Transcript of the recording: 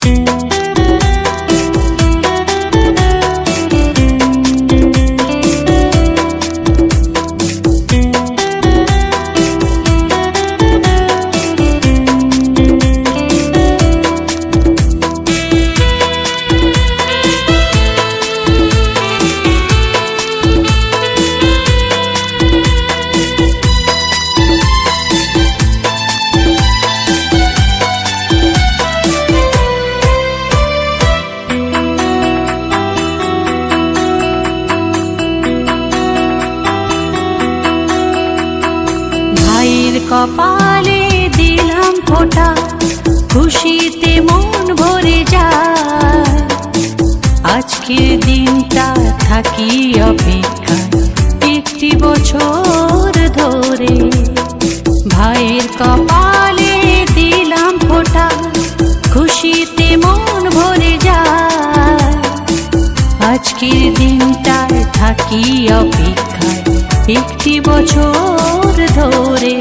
ভাইয়ের কপালে দিলাম ফোটা, খুশিতে মন ভরে যায়। আজকের দিনটা থাকি অপেক্ষায়, একটি বছর ধরে। ভাইয়ের কপালে দিলাম ফোঁটা, খুশিতে মন ভরে যায়। আজকের দিনটায় থাকি অপেক্ষায় একটি বছর ধরে